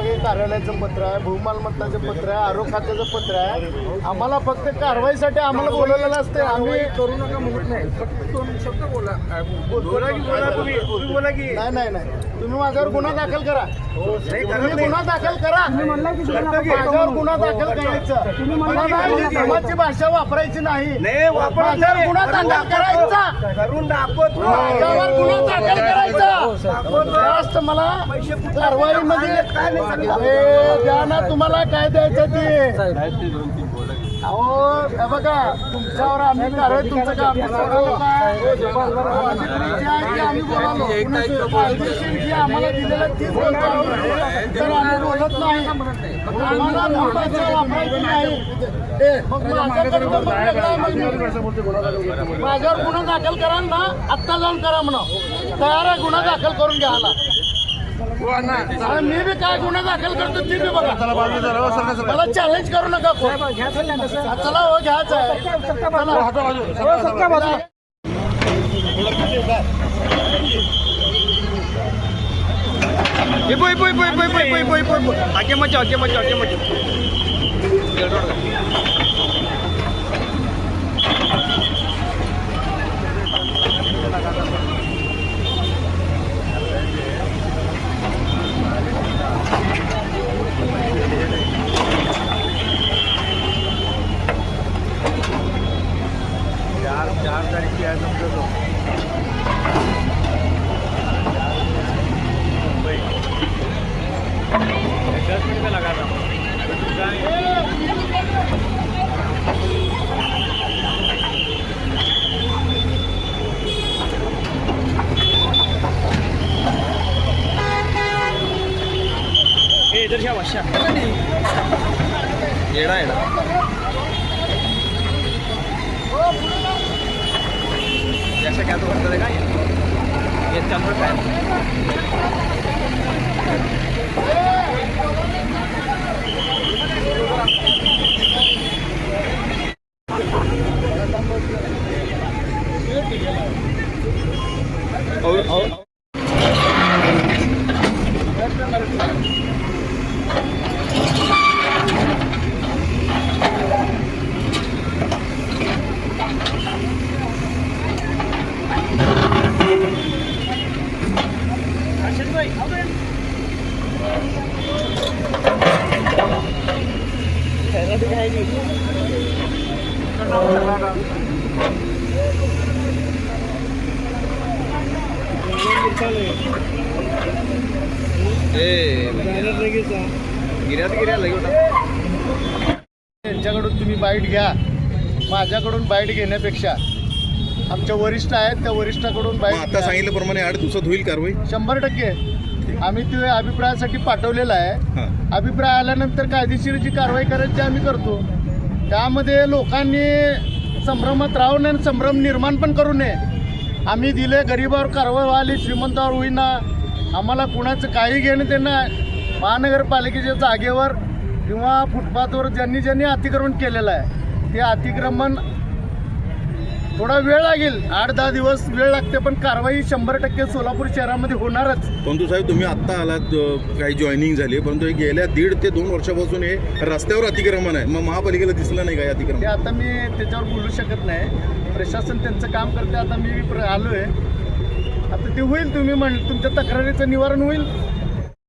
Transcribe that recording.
कार्यालयाचं पत्र आहे भूमालमत्ताचं पत्र आहे आरोग्य खात्याचं पत्र आहे. आम्हाला फक्त कारवाईसाठी आम्हाला बोलवलेलं असते आम्ही करू नका म्हणत नाही. फक्त दोन शब्द बोला. बोला की बोला तुम्ही. तुम्ही बोला की नाही नाही नाही. तुम्ही माझ्यावर गुन्हा दाखल करा. तुम्ही गुन्हा दाखल करा. माझ्यावर गुन्हा दाखल करायचा. नाही समाजची भाषा वापरायची नाही. माझ्यावर गुन्हा दाखल करायचा. करून दाखवतो. माझ्यावर गुन्हा दाखल करायचा. मला कारवाईमध्ये अरे द्या ना तुम्हाला काय द्यायचं ते? अहो बघा तुमच्यावर आम्ही कारवाई तुमचं काम आम्ही बोलालो. जी आम्हाला दिलेलं तीच बोलतो तर आम्ही बोलत नाही. आम्हाला भाषा वापरायची नाही. मग माझ्याकडे माझ्यावर गुन्हा दाखल करा ना आत्ता जाऊन करा म्हणा. तयार आहे गुन्हा दाखल करून घ्या ना. मी भी काय गुन्हा दाखल करतो ती बी बघा. मला चॅलेंज करू नका. चला हो घ्यायचा ये बोई बोई बोई बोई बोई बोई बोई बोई बोई आगे मचो आगे मचो आगे मचो. లీటర్స్ వర్షం ఏడా ఏడా जैसा क्या तो करता रहेगा ये ये चल रहा है गिऱ्यात गिऱ्या त्यांच्याकडून तुम्ही बाईट घ्या. माझ्याकडून बाईट घेण्यापेक्षा आमच्या वरिष्ठ आहेत त्या वरिष्ठाकडून मग बाईट आता. सांगितल्याप्रमाणे आठ दिवसात होईल कारवाई? शंभर टक्के. आम्ही ते अभिप्रायासाठी पाठवलेलं आहे. हा. अभिप्राय आल्यानंतर कायदेशीर जी कारवाई करायची ती आम्ही करतो. त्यामध्ये लोकांनी संभ्रमात राहू नये आणि संभ्रम निर्माण पण करू नये. आम्ही दिले गरिबावर कारवाई व्हाली श्रीमंतावर होईना. आम्हाला कुणाचं काही घेणं त्यांना महानगरपालिकेच्या जागेवर किंवा फुटपाथवर ज्यांनी ज्यांनी अतिक्रमण केलेलं आहे ते अतिक्रमण थोडा वेळ लागेल. आठ दहा दिवस वेळ लागते पण कारवाई शंभर टक्के सोलापूर शहरामध्ये होणारच. परंतु साहेब तुम्ही आत्ता आलात काही जॉईनिंग झाली परंतु हे गेल्या दीड ते दोन वर्षापासून हे रस्त्यावर अतिक्रमण आहे. मग महापालिकेला दिसलं नाही काय ते अतिक्रमण? आता मी त्याच्यावर बोलू शकत नाही. प्रशासन त्यांचं काम करते आता मी प्र- आलोय. आता ते होईल तुम्ही म्हण तुमच्या तक्रारीचं निवारण होईल.